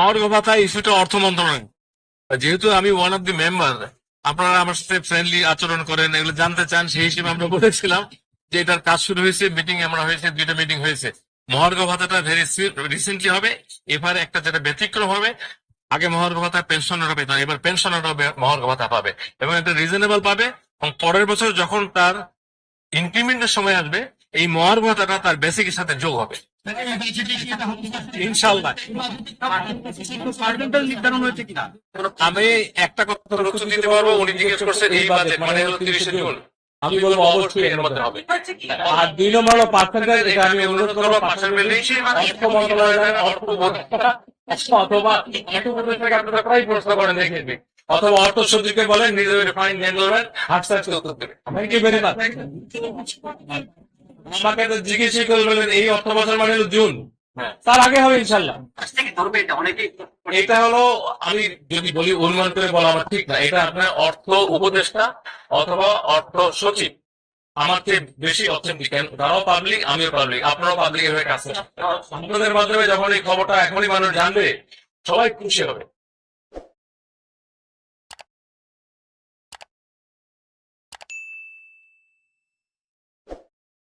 মহার্ঘ ভাতা ইস্যুটা অর্থ মন্ত্রণালয়। যেহেতু আমি ওয়ান অফ দি মেম্বার আপনারা আমার সাথে ফ্রেন্ডলি আচরণ করেন, এগুলো জানতে চান, সেই হিসেবে আমরা বলেছিলাম যে এটার কাজ শুরু হয়েছে মিটিং আমরা হয়েছে, দুইটা মিটিং হয়েছে। মহার্ঘ ভাতাটা ভেরি রিসেন্টলি হবে, এবারে একটা যেটা ব্যতিক্রম হবে, আগে মহার্ঘ ভাতা পেনশনাররা পেত এবার পেনশনাররা মহার্ঘ ভাতা পাবে। এবং এটা রিজনেবল পাবে, এবং পরের বছর যখন তার ইনক্রিমেন্টের সময় আসবে এই মহার্ঘ ভাতাটা তার বেসিকের সাথে যোগ হবে। ইনশাল্লাহ নির্ধারণ হয়েছে কিনা? আমি একটা কথা দিতে পারব উনি জিজ্ঞেস করছেন এই বাজেট মানে হলো তিরিশে জুন। আমি বলব অবশ্যই এর মধ্যে হবে। আর দুই নম্বর হলো পার্সেন্টেজ এটা আমি অনুরোধ করব পার্সেন্টেজ অর্থ মন্ত্রণালয়ের অর্থ উপদেষ্টা অথবা অর্থ উপদেষ্টাকে আপনারা প্রায় প্রশ্ন করেন দেখে অথবা অর্থ সচিবকে বলেন নিজেদের ফাইন নিয়ে ধরবেন হাট সার্চে উত্তর দেবে থ্যাংক ইউ ভেরি মাচ আমাকে তো জিজ্ঞেসই করে বললেন এই অর্থ বছর মানে জুন। হ্যাঁ। তার আগে হবে ইনশাল্লাহ ধরবে এটা অনেকেই। এটা হলো আমি যদি বলি অনুমান করে বলা আমার ঠিক না এটা আপনার অর্থ উপদেষ্টা অথবা অর্থ সচিব। আমার চেয়ে বেশি অথেন্টিক তারাও পাবলিক আমিও পাবলিক আপনারাও পাবলিক হয়ে কাছে আপনাদের মাধ্যমে যখন এই খবরটা এখনই মানুষ জানবে সবাই খুশি হবে।